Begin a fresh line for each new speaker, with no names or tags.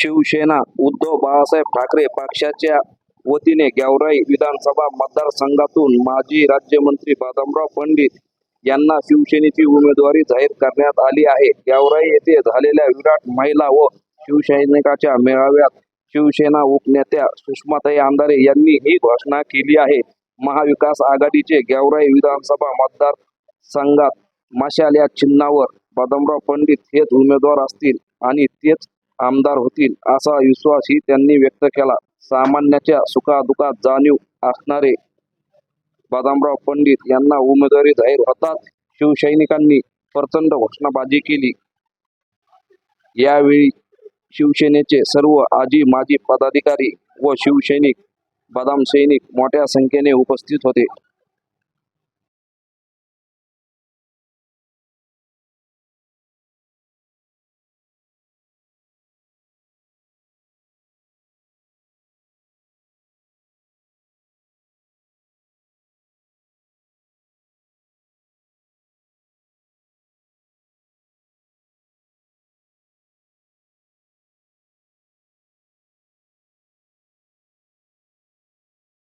शिवसेना उद्धव बाळासाहेब ठाकरे पक्षाच्या वतीने गेवराई विधानसभा मतदारसंघातून माजी राज्यमंत्री बदामराव पंडित यांना शिवसेनेची उमेदवारी जाहीर करण्यात आली आहे. गेवराई येथे झालेल्या विराट महिला व शिवसैनिकाच्या मेळाव्यात शिवसेना उपनेत्या सुषमाताई आंधारे यांनी ही घोषणा केली आहे. महाविकास आघाडीचे गेवराई विधानसभा मतदार संघात मशाल या चिन्हावर बदामराव पंडित हेच उमेदवार असतील आणि तेच आमदार होतील असा विश्वासही त्यांनी व्यक्त केला. सामान्याच्या सुखादुखात जाणीव असणारे बदामराव पंडित यांना उमेदवारी जाहीर होताच शिवसैनिकांनी प्रचंड घोषणाबाजी केली. यावेळी शिवसेनेचे सर्व आजी माजी पदाधिकारी व शिवसैनिक बदाम सैनिक मोठ्या संख्येने उपस्थित होते.